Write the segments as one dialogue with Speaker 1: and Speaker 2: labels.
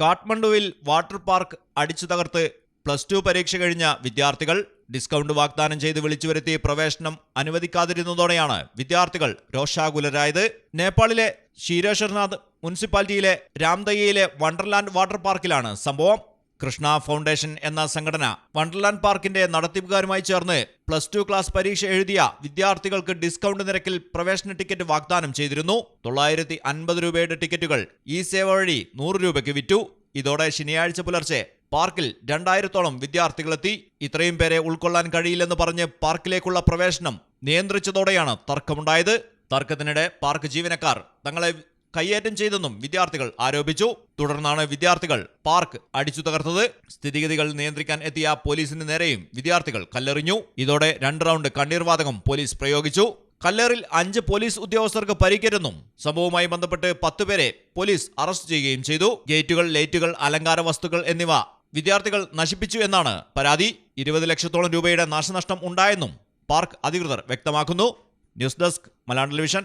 Speaker 1: കാഠ്മണ്ഡുവിൽ water park അടിച്ചു തകർത്ത് പ്ലസ് ടു പരീക്ഷ കഴിഞ്ഞ വിദ്യാർത്ഥികൾ ഡിസ്കൗണ്ട് വാഗ്ദാനം ചെയ്ത് വിളിച്ചു വരുത്തി പ്രവേശനം അനുവദിക്കാതിരുന്നതോടെയാണ് വിദ്യാർത്ഥികൾ രോഷാകുലരായത്. നേപ്പാളിലെ ശീരേശ്വർനാഥ് മുനിസിപ്പാലിറ്റിയിലെ രാംദയ്യയിലെ വണ്ടർലാൻഡ് വാട്ടർ പാർക്കിലാണ് സംഭവം. കൃഷ്ണ ഫൗണ്ടേഷൻ എന്ന സംഘടന വണ്ടർലാൻഡ് പാർക്കിന്റെ നടത്തിപ്പുകാരുമായി ചേർന്ന് പ്ലസ് ടു ക്ലാസ് പരീക്ഷ എഴുതിയ വിദ്യാർത്ഥികൾക്ക് ഡിസ്കൗണ്ട് നിരക്കിൽ പ്രവേശന ടിക്കറ്റ് വാഗ്ദാനം ചെയ്തിരുന്നു. തൊള്ളായിരത്തി അൻപത് രൂപയുടെ ടിക്കറ്റുകൾ ഈ സേവ വഴി നൂറ് രൂപയ്ക്ക് വിറ്റു. ഇതോടെ ശനിയാഴ്ച പുലർച്ചെ പാർക്കിൽ രണ്ടായിരത്തോളം വിദ്യാർത്ഥികളെത്തി. ഇത്രയും പേരെ ഉൾക്കൊള്ളാൻ കഴിയില്ലെന്ന് പറഞ്ഞ് പാർക്കിലേക്കുള്ള പ്രവേശനം നിയന്ത്രിച്ചതോടെയാണ് തർക്കമുണ്ടായത്. തർക്കത്തിനിടെ പാർക്ക് ജീവനക്കാർ തങ്ങളെ കയ്യേറ്റം ചെയ്തെന്നും വിദ്യാർത്ഥികൾ ആരോപിച്ചു. തുടർന്നാണ് വിദ്യാർത്ഥികൾ പാർക്ക് അടിച്ചു തകർത്തത്. സ്ഥിതിഗതികൾ നിയന്ത്രിക്കാൻ എത്തിയ പോലീസിന് നേരെയും വിദ്യാർത്ഥികൾ കല്ലെറിഞ്ഞു. ഇതോടെ രണ്ട് റൗണ്ട് കണ്ണീർവാതകം പോലീസ് പ്രയോഗിച്ചു. കല്ലേറിൽ അഞ്ച് പോലീസ് ഉദ്യോഗസ്ഥർക്ക് പരിക്കേറ്റെന്നും സംഭവവുമായി ബന്ധപ്പെട്ട് പത്ത് പേരെ പോലീസ് അറസ്റ്റ് ചെയ്യുകയും ചെയ്തു. ഗേറ്റുകൾ ലൈറ്റുകൾ അലങ്കാര വസ്തുക്കൾ എന്നിവ വിദ്യാർത്ഥികൾ നശിപ്പിച്ചു എന്നാണ് പരാതി. ഇരുപത് ലക്ഷത്തോളം രൂപയുടെ നാശനഷ്ടം ഉണ്ടായെന്നും പാർക്ക് അധികൃതർ വ്യക്തമാക്കുന്നു. News desk Malayalam television.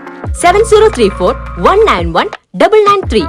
Speaker 2: seven zero three four one nine one double nine three